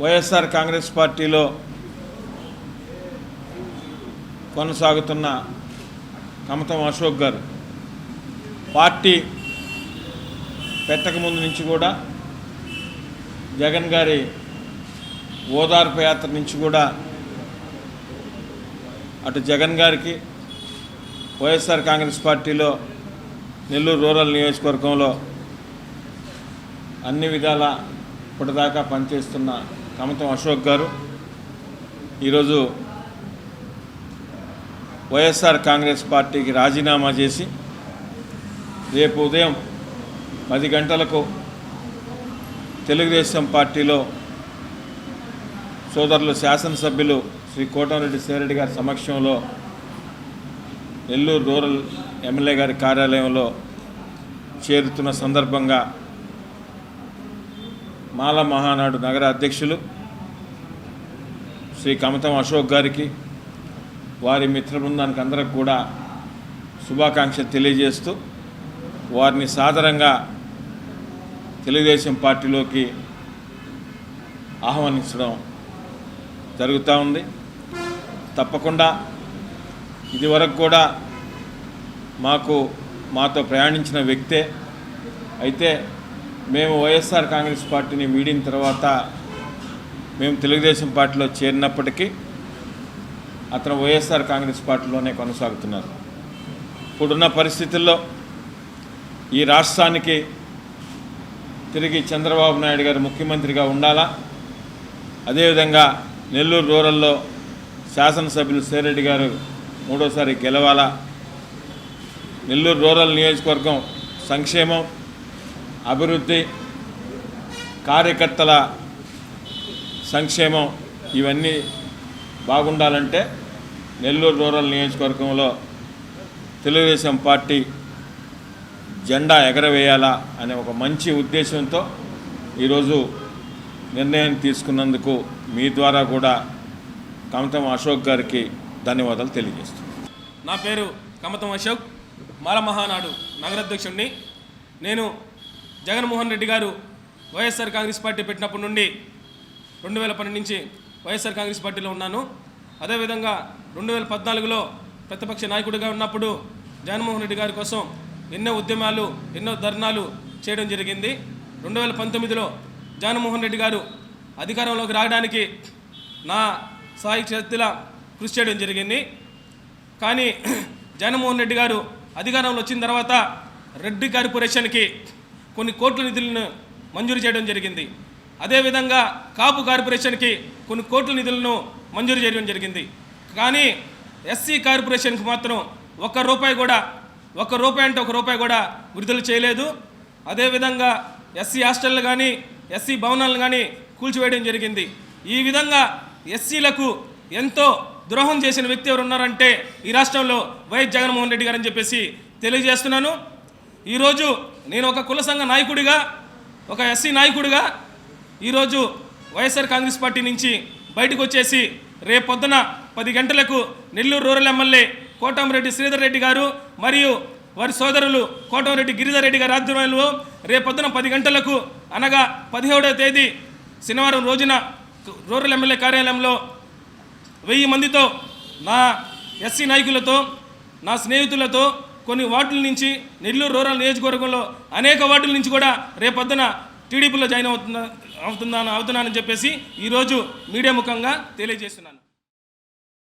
వైఎస్ఆర్ కాంగ్రెస్ పార్టీలో కొనసాగుతున్న కమతం అశోక్ గారు. పార్టీ పెట్టకముందు నుంచి కూడా జగన్ గారి ఓదార్పు యాత్ర నుంచి కూడా అటు జగన్ గారికి వైఎస్ఆర్ కాంగ్రెస్ పార్టీలో నెల్లూరు రూరల్ నియోజకవర్గంలో అన్ని విధాల ఇప్పటిదాకా పనిచేస్తున్న కమతం అశోక్ గారు. ఈరోజు వైఎస్ఆర్ కాంగ్రెస్ పార్టీకి రాజీనామా చేసి రేపు ఉదయం పది గంటలకు తెలుగుదేశం పార్టీలో సోదరులు శాసనసభ్యులు శ్రీ కోటమిరెడ్డి సేరెడ్డి గారి సమక్షంలో నెల్లూరు రూరల్ ఎమ్మెల్యే గారి కార్యాలయంలో చేరుతున్న సందర్భంగా మాల మహానాడు నగర అధ్యక్షులు శ్రీ కమతం అశోక్ గారికి వారి మిత్ర బృందానికి అందరికి కూడా శుభాకాంక్షలు తెలియజేస్తూ వారిని సాదరంగా తెలుగుదేశం పార్టీలోకి ఆహ్వానించడం జరుగుతూ ఉంది. తప్పకుండా ఇదివరకు కూడా మాకు మాతో ప్రయాణించిన వ్యక్తే అయితే మేము వైఎస్ఆర్ కాంగ్రెస్ పార్టీని వీడిన తర్వాత మేము తెలుగుదేశం పార్టీలో చేరినప్పటికీ అతను వైఎస్ఆర్ కాంగ్రెస్ పార్టీలోనే కొనసాగుతున్నారు. ఇప్పుడున్న పరిస్థితుల్లో ఈ రాష్ట్రానికి తిరిగి చంద్రబాబు నాయుడు గారు ముఖ్యమంత్రిగా ఉండాలా? అదేవిధంగా నెల్లూరు రూరల్లో శాసనసభ్యులు సేరెడ్డి గారు మూడోసారి గెలవాలా? నెల్లూరు రూరల్ నియోజకవర్గం సంక్షేమం అభివృద్ధి కార్యకర్తల సంక్షేమం ఇవన్నీ బాగుండాలంటే నెల్లూరు రూరల్ నియోజకవర్గంలో తెలుగుదేశం పార్టీ జెండా ఎగరవేయాలా అనే ఒక మంచి ఉద్దేశంతో ఈరోజు నిర్ణయం తీసుకున్నందుకు మీ ద్వారా కూడా కమతం అశోక్ గారికి ధన్యవాదాలు తెలియజేస్తున్నాను. నా పేరు కమతం అశోక్ మాలమహానాడు నగరాధ్యక్షుడిని. నేను జగన్మోహన్ రెడ్డి గారు వైఎస్ఆర్ కాంగ్రెస్ పార్టీ పెట్టినప్పటి నుండి రెండు వేల పన్నెండు నుంచి వైఎస్ఆర్ కాంగ్రెస్ పార్టీలో ఉన్నాను. అదేవిధంగా రెండు వేల పద్నాలుగులో ప్రతిపక్ష నాయకుడిగా ఉన్నప్పుడు జగన్మోహన్ రెడ్డి గారి కోసం ఎన్నో ఉద్యమాలు ఎన్నో ధర్నాలు చేయడం జరిగింది. రెండు వేల పంతొమ్మిదిలో జగన్మోహన్ రెడ్డి గారు అధికారంలోకి రావడానికి నా సాయి శక్తిలా కృషి చేయడం జరిగింది. కానీ జగన్మోహన్ రెడ్డి గారు అధికారంలో వచ్చిన తర్వాత రెడ్డి కార్పొరేషన్కి కొన్ని కోట్ల నిధులను మంజూరు చేయడం జరిగింది. అదేవిధంగా కాపు కార్పొరేషన్కి కొన్ని కోట్ల నిధులను మంజూరు చేయడం జరిగింది. కానీ ఎస్సీ కార్పొరేషన్కి మాత్రం ఒక్క రూపాయి కూడా ఒక్క రూపాయి అంటే ఒక రూపాయి కూడా విడుదల చేయలేదు. అదేవిధంగా ఎస్సీ హాస్టళ్ళు కానీ ఎస్సీ భవనాలను కానీ కూల్చివేయడం జరిగింది. ఈ విధంగా ఎస్సీలకు ఎంతో ద్రోహం చేసిన వ్యక్తి ఎవరు ఉన్నారంటే ఈ రాష్ట్రంలో వైఎస్ జగన్మోహన్ రెడ్డి గారని చెప్పేసి తెలియజేస్తున్నాను. ఈరోజు నేను ఒక కుల సంఘ నాయకుడిగా ఒక ఎస్సీ నాయకుడిగా ఈరోజు వైఎస్ఆర్ కాంగ్రెస్ పార్టీ నుంచి బయటకు వచ్చేసి రేపొద్దున పది గంటలకు నెల్లూరు రూరల్ ఎమ్మెల్యే కోటంరెడ్డి శ్రీధర్ రెడ్డి గారు మరియు వారి సోదరులు కోటంరెడ్డి గిరిధర్ రెడ్డి గారి ఆధ్వర్యంలో రేపొద్దున పది గంటలకు అనగా పదిహేడవ తేదీ శనివారం రోజున రూరల్ ఎమ్మెల్యే కార్యాలయంలో వెయ్యి మందితో నా ఎస్సీ నాయకులతో నా స్నేహితులతో కొన్ని వార్డుల నుంచి నెల్లూరు రూరల్ నియోజకవర్గంలో అనేక వార్డుల నుంచి కూడా రేపొద్దున టీడీపీలో జాయిన్ అవుతున్నా అవుతున్నాను అవుతున్నానని చెప్పేసి ఈరోజు మీడియా ముఖంగా తెలియజేస్తున్నాను.